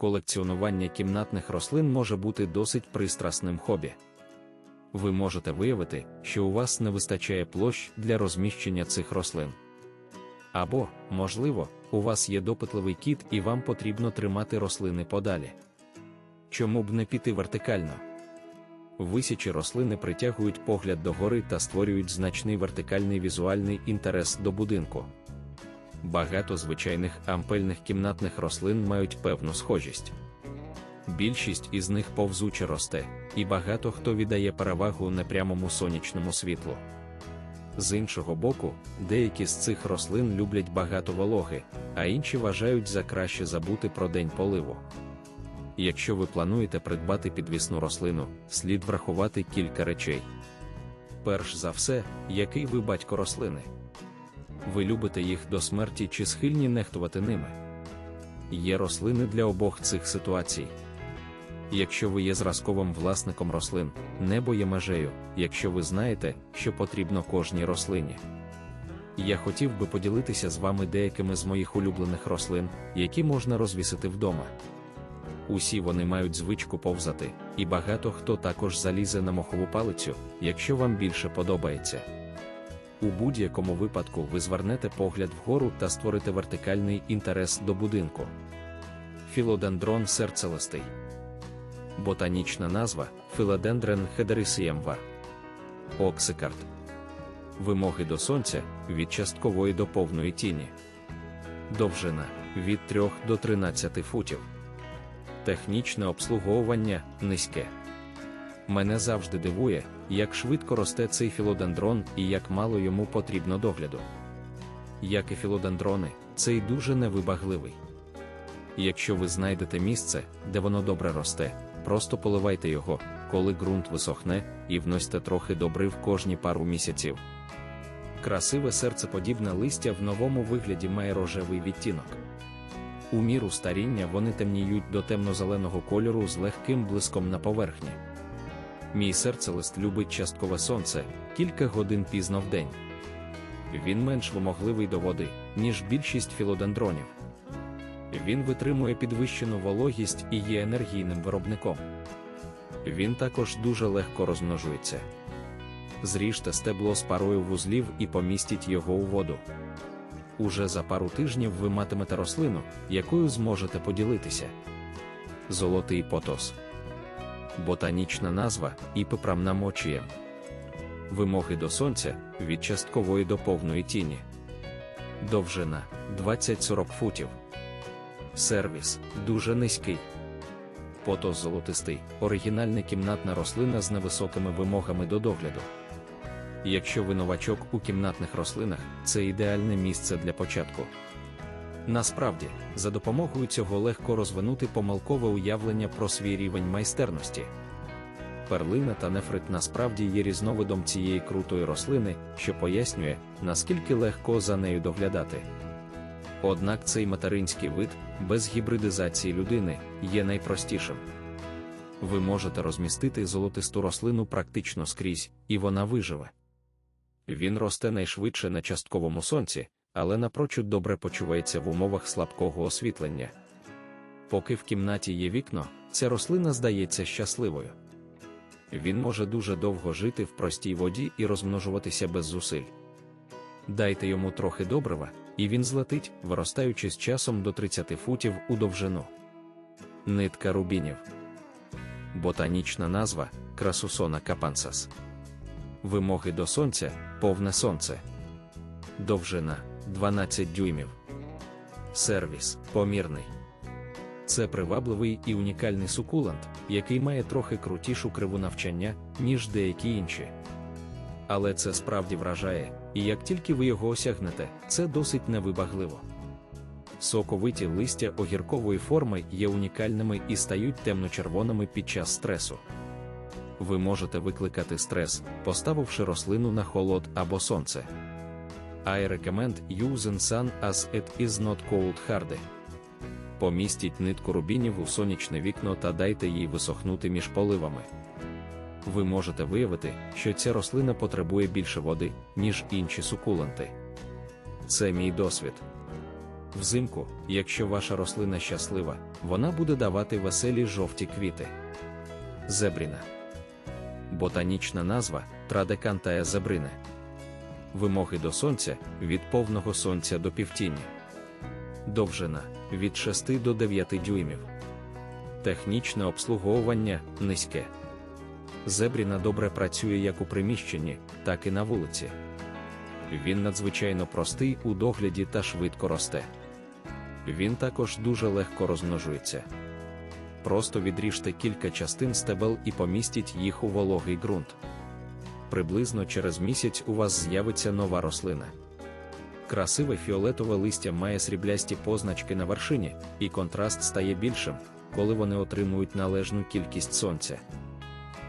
колекціонування кімнатних рослин може бути досить пристрасним хобі. Ви можете виявити, що у вас не вистачає площ для розміщення цих рослин. Або, можливо, у вас є допитливий кіт і вам потрібно тримати рослини подалі. Чому б не піти вертикально? Висячі рослини притягують погляд догори та створюють значний вертикальний візуальний інтерес до будинку. Багато звичайних ампельних кімнатних рослин мають певну схожість. Більшість із них повзуче росте, і багато хто віддає перевагу непрямому сонячному світлу. З іншого боку, деякі з цих рослин люблять багато вологи, а інші вважають за краще забути про день поливу. Якщо ви плануєте придбати підвісну рослину, слід врахувати кілька речей. Перш за все, який ви батько рослини. Ви любите їх до смерті чи схильні нехтувати ними. Є рослини для обох цих ситуацій. Якщо ви є зразковим власником рослин, небо є межею, якщо ви знаєте, що потрібно кожній рослині. Я хотів би поділитися з вами деякими з моїх улюблених рослин, які можна розвісити вдома. Усі вони мають звичку повзати, і багато хто також залізе на мохову палицю, якщо вам більше подобається. У будь-якому випадку ви звернете погляд вгору та створите вертикальний інтерес до будинку. Філодендрон серцелистий. Ботанічна назва Філодендрен хедерисіємва. Оксикард. Вимоги до сонця від часткової до повної тіні. Довжина від 3 до 13 футів. Технічне обслуговування низьке. Мене завжди дивує, як швидко росте цей філодендрон і як мало йому потрібно догляду. Як і філодендрони, цей дуже невибагливий. Якщо ви знайдете місце, де воно добре росте, просто поливайте його, коли ґрунт висохне, і вносьте трохи добрив кожні пару місяців. Красиве серцеподібне листя в новому вигляді має рожевий відтінок. У міру старіння вони темніють до темно-зеленого кольору з легким блиском на поверхні. Мій серцелист любить часткове сонце кілька годин пізно в день. Він менш вимогливий до води, ніж більшість філодендронів. Він витримує підвищену вологість і є енергійним виробником. Він також дуже легко розмножується. Зріжте стебло з парою вузлів і помістіть його у воду. Уже за пару тижнів ви матимете рослину, якою зможете поділитися. Золотий потос. Ботанічна назва іпипрамна мочія. Вимоги до сонця від часткової до повної тіні. Довжина 20-40 футів. Сервіс дуже низький. Потос золотистий оригінальна кімнатна рослина з невисокими вимогами до догляду. Якщо ви новачок у кімнатних рослинах, це ідеальне місце для початку. Насправді, за допомогою цього легко розвинути помилкове уявлення про свій рівень майстерності. Перлина та нефрит насправді є різновидом цієї крутої рослини, що пояснює, наскільки легко за нею доглядати. Однак цей материнський вид, без гібридизації людини, є найпростішим. Ви можете розмістити золотисту рослину практично скрізь, і вона виживе. Він росте найшвидше на частковому сонці, але напрочуд добре почувається в умовах слабкого освітлення. Поки в кімнаті є вікно, ця рослина здається щасливою. Він може дуже довго жити в простій воді і розмножуватися без зусиль. Дайте йому трохи добрива, і він злетить, виростаючи з часом до 30 футів у довжину. Нитка рубінів. Ботанічна назва красусона капансас. Вимоги до сонця повне сонце. Довжина 12 дюймів. Сервіс помірний. Це привабливий і унікальний сукулант, який має трохи крутішу криву навчання, ніж деякі інші. Але це справді вражає, і як тільки ви його осягнете, це досить невибагливо. Соковиті листя огіркової форми є унікальними і стають темно-червоними під час стресу. Ви можете викликати стрес, поставивши рослину на холод або сонце. I recommend using sun as it is not cold hard. Помістіть нитку рубінів у сонячне вікно та дайте їй висохнути між поливами. Ви можете виявити, що ця рослина потребує більше води, ніж інші сукуленти. Це мій досвід. Взимку, якщо ваша рослина щаслива, вона буде давати веселі жовті квіти. Зебріна. Ботанічна назва Традекантая зебрине. Вимоги до сонця від повного сонця до півтіні. Довжина від 6 до 9 дюймів. Технічне обслуговування низьке. Зебріна добре працює як у приміщенні, так і на вулиці. Він надзвичайно простий у догляді та швидко росте. Він також дуже легко розмножується. Просто відріжте кілька частин стебел і помістіть їх у вологий ґрунт. Приблизно через місяць у вас з'явиться нова рослина. Красиве фіолетове листя має сріблясті позначки на вершині, і контраст стає більшим, коли вони отримують належну кількість сонця.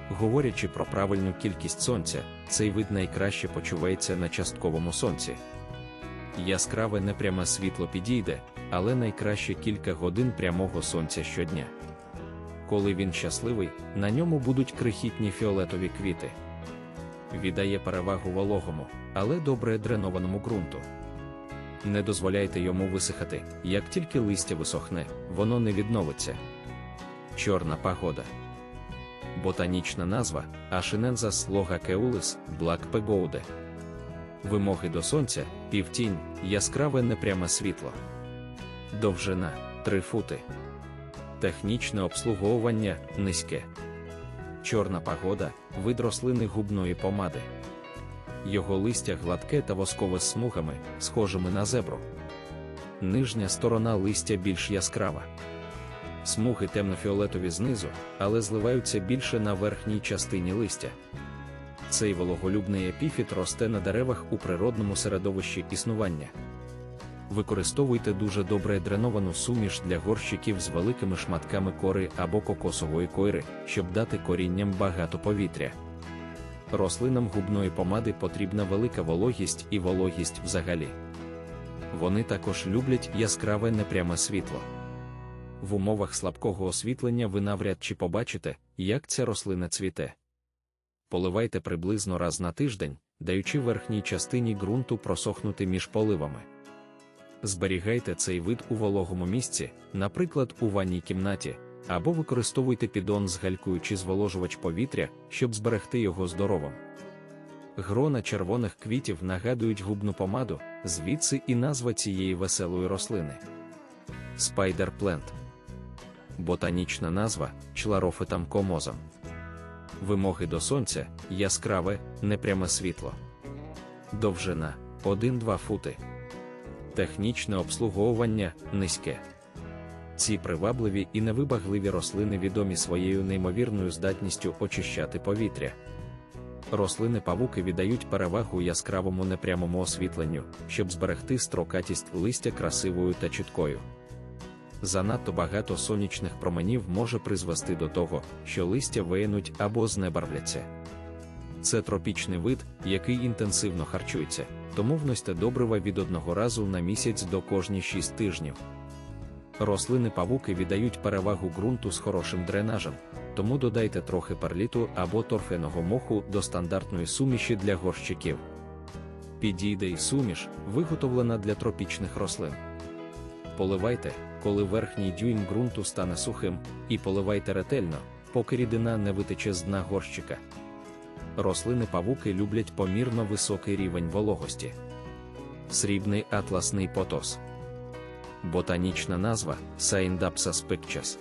Говорячи про правильну кількість сонця, цей вид найкраще почувається на частковому сонці. Яскраве непряме світло підійде, але найкраще кілька годин прямого сонця щодня. Коли він щасливий, на ньому будуть крихітні фіолетові квіти. Віддає перевагу вологому, але добре дренованому ґрунту. Не дозволяйте йому висихати, як тільки листя висохне, воно не відновиться. Чорна пагода. Ботанічна назва Ашинензас логакеулис Black Pegoude. Вимоги до сонця, півтінь, яскраве непряме світло. Довжина 3 фути. Технічне обслуговування низьке. Чорна пагода вид рослини губної помади. Його листя гладке та воскове з смугами, схожими на зебру. Нижня сторона листя більш яскрава. Смуги темно-фіолетові знизу, але зливаються більше на верхній частині листя. Цей вологолюбний епіфіт росте на деревах у природному середовищі існування. Використовуйте дуже добре дреновану суміш для горщиків з великими шматками кори або кокосової койри, щоб дати корінням багато повітря. Рослинам губної помади потрібна велика вологість і вологість взагалі. Вони також люблять яскраве непряме світло. В умовах слабкого освітлення ви навряд чи побачите, як ця рослина цвіте. Поливайте приблизно раз на тиждень, даючи верхній частині ґрунту просохнути між поливами. Зберігайте цей вид у вологому місці, наприклад, у ванній кімнаті, або використовуйте підон з галькою чи зволожувач повітря, щоб зберегти його здоровим. Грона червоних квітів нагадують губну помаду, звідси і назва цієї веселої рослини. Спайдер плент. Ботанічна назва чларофитам комозом. Вимоги до сонця яскраве, непряме світло. Довжина 1-2 фути. Технічне обслуговування низьке. Ці привабливі і невибагливі рослини відомі своєю неймовірною здатністю очищати повітря. Рослини павуки віддають перевагу яскравому непрямому освітленню, щоб зберегти строкатість листя красивою та чіткою. Занадто багато сонячних променів може призвести до того, що листя виянуть або знебарвляться. Це тропічний вид, який інтенсивно харчується, тому вносьте добрива від одного разу на місяць до кожні 6 тижнів. Рослини павуки віддають перевагу ґрунту з хорошим дренажем, тому додайте трохи перліту або торфяного моху до стандартної суміші для горщиків. Підійде й суміш, виготовлена для тропічних рослин. Поливайте, коли верхній дюйм ґрунту стане сухим, і поливайте ретельно, поки рідина не витече з дна горщика. Рослини павуки люблять помірно високий рівень вологості. Срібний атласний потос. Ботанічна назва Saindapsa pictus.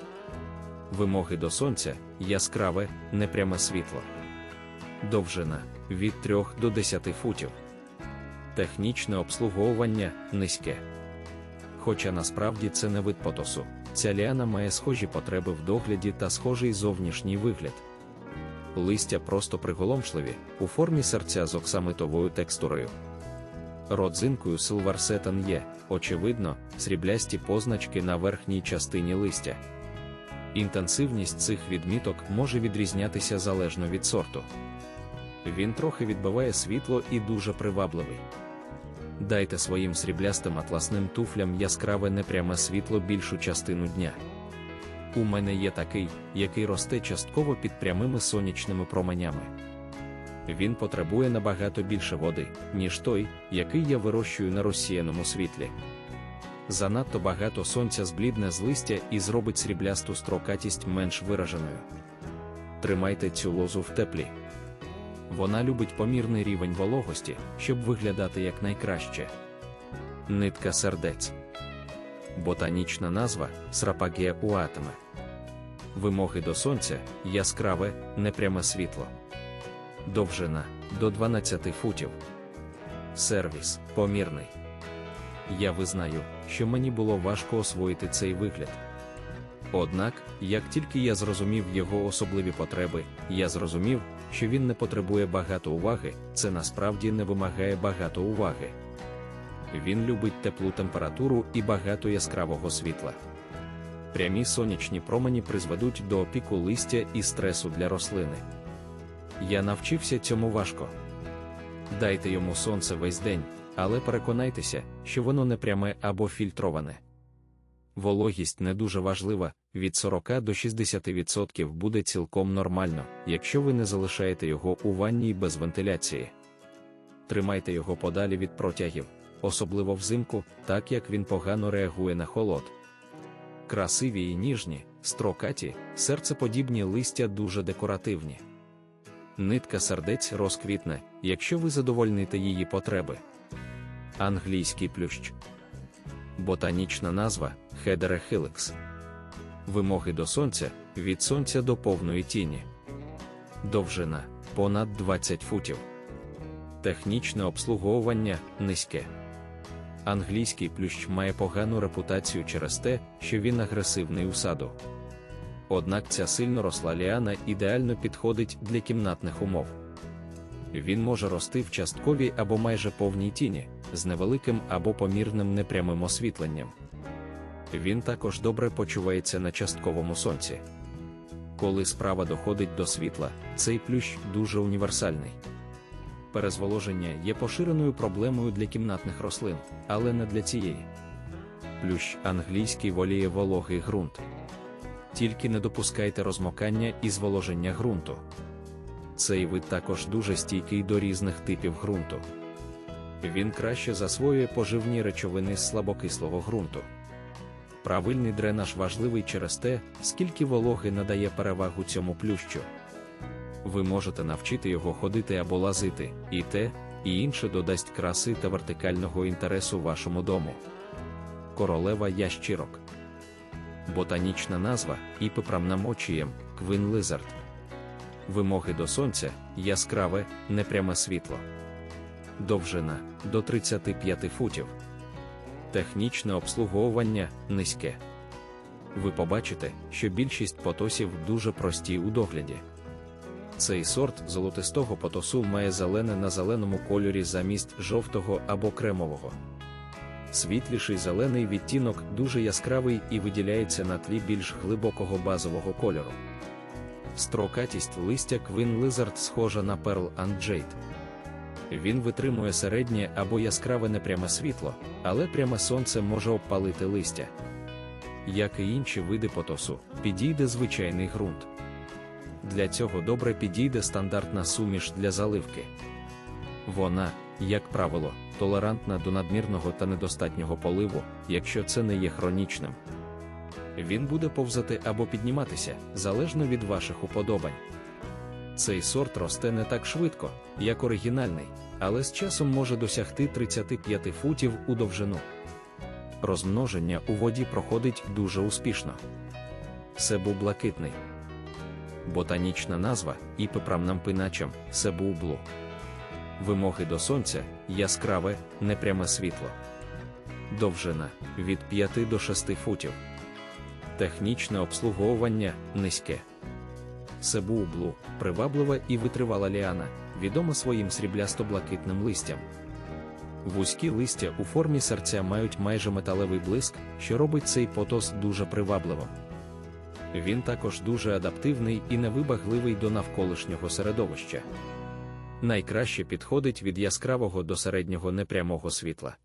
Вимоги до сонця яскраве, непряме світло. Довжина від 3 до 10 футів. Технічне обслуговування низьке. Хоча насправді це не вид потосу, ця ліана має схожі потреби в догляді та схожий зовнішній вигляд. Листя просто приголомшливі, у формі серця з оксамитовою текстурою. Родзинкою силварсетан є, очевидно, сріблясті позначки на верхній частині листя. Інтенсивність цих відміток може відрізнятися залежно від сорту. Він трохи відбиває світло і дуже привабливий. Дайте своїм сріблястим атласним туфлям яскраве непряме світло більшу частину дня. У мене є такий, який росте частково під прямими сонячними променями. Він потребує набагато більше води, ніж той, який я вирощую на розсіяному світлі. занадто багато сонця зблідне з листя і зробить сріблясту строкатість менш вираженою. Тримайте цю лозу в теплі. Вона любить помірний рівень вологості, щоб виглядати якнайкраще. Нитка сердець. Ботанічна назва срапагія уатиме. Вимоги до сонця яскраве, непряме світло. Довжина до 12 футів. Сервіс помірний. Я визнаю, що мені було важко освоїти цей вигляд. Однак, як тільки я зрозумів його особливі потреби, я зрозумів, що він не потребує багато уваги, це насправді не вимагає багато уваги. Він любить теплу температуру і багато яскравого світла. Прямі сонячні промені призведуть до опіку листя і стресу для рослини. Я навчився цьому важко. Дайте йому сонце весь день, але переконайтеся, що воно не пряме або фільтроване. Вологість не дуже важлива, від 40 до 60% буде цілком нормально, якщо ви не залишаєте його у ванні без вентиляції. Тримайте його подалі від протягів, особливо взимку, так як він погано реагує на холод. Красиві і ніжні, строкаті, серцеподібні листя дуже декоративні. Нитка сердець розквітне, якщо ви задовольните її потреби. Англійський плющ. Ботанічна назва Хедере хиликс. Вимоги до сонця від сонця до повної тіні. Довжина понад 20 футів. Технічне обслуговування низьке. Англійський плющ має погану репутацію через те, що він агресивний у саду. Однак ця сильно росла ліана ідеально підходить для кімнатних умов. Він може рости в частковій або майже повній тіні, з невеликим або помірним непрямим освітленням. Він також добре почувається на частковому сонці. Коли справа доходить до світла, цей плющ дуже універсальний. Перезволоження є поширеною проблемою для кімнатних рослин, але не для цієї. Плющ англійський воліє вологий ґрунт. Тільки не допускайте розмокання і зволоження ґрунту. Цей вид також дуже стійкий до різних типів ґрунту. Він краще засвоює поживні речовини з слабокислого ґрунту. Правильний дренаж важливий через те, скільки вологи надає перевагу цьому плющу. Ви можете навчити його ходити або лазити, і те, і інше додасть краси та вертикального інтересу вашому дому. Королева ящірок. Ботанічна назва іпепрамнамочієм Квин Лизард. Вимоги до сонця яскраве, непряме світло. Довжина до 35 футів. Технічне обслуговування низьке. Ви побачите, що більшість потосів дуже прості у догляді. Цей сорт золотистого потосу має зелене на зеленому кольорі замість жовтого або кремового. Світліший зелений відтінок дуже яскравий і виділяється на тлі більш глибокого базового кольору. Строкатість листя Queen Lizard схожа на Pearl and Jade. Він витримує середнє або яскраве непряме світло, але пряме сонце може обпалити листя. Як і інші види потосу, підійде звичайний ґрунт. Для цього добре підійде стандартна суміш для заливки. Вона, як правило, толерантна до надмірного та недостатнього поливу, якщо це не є хронічним. Він буде повзати або підніматися залежно від ваших уподобань. Цей сорт росте не так швидко, як оригінальний, але з часом може досягти 35 футів у довжину. Розмноження у воді проходить дуже успішно. Себу блакитний. Ботанічна назва іпепрамнам пиначам себублу. Вимоги до сонця яскраве, непряме світло. Довжина від 5 до 6 футів. Технічне обслуговування низьке. Себублу приваблива і витривала ліана, відома своїм сріблясто-блакитним листям. Вузькі листя у формі серця мають майже металевий блиск, що робить цей потос дуже привабливим. Він також дуже адаптивний і невибагливий до навколишнього середовища. Найкраще підходить від яскравого до середнього непрямого світла.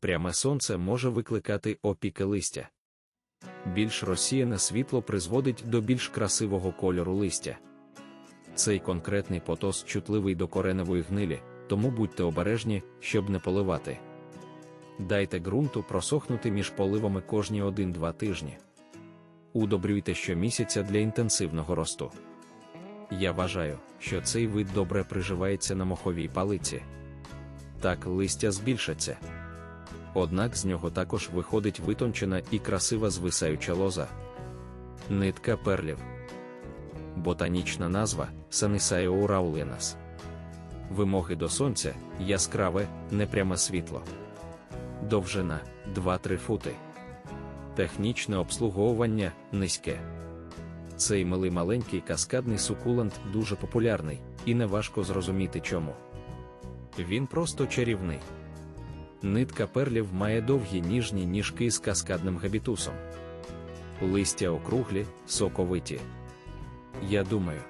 Пряме сонце може викликати опіки листя. Більш розсіяне світло призводить до більш красивого кольору листя. Цей конкретний потос чутливий до кореневої гнилі, тому будьте обережні, щоб не поливати. Дайте ґрунту просохнути між поливами кожні 1-2 тижні. Удобрюйте щомісяця для інтенсивного росту. Я вважаю, що цей вид добре приживається на моховій палиці. Так листя збільшаться. Однак з нього також виходить витончена і красива звисаюча лоза. Нитка перлів. Ботанічна назва Санисайо рауленас. Вимоги до сонця яскраве, непряме світло. Довжина 2-3 фути. Технічне обслуговування низьке. Цей милий маленький каскадний сукулент дуже популярний, і неважко зрозуміти чому. Він просто чарівний. Нитка перлів має довгі ніжні ніжки з каскадним габітусом. Листя округлі, соковиті. Я думаю,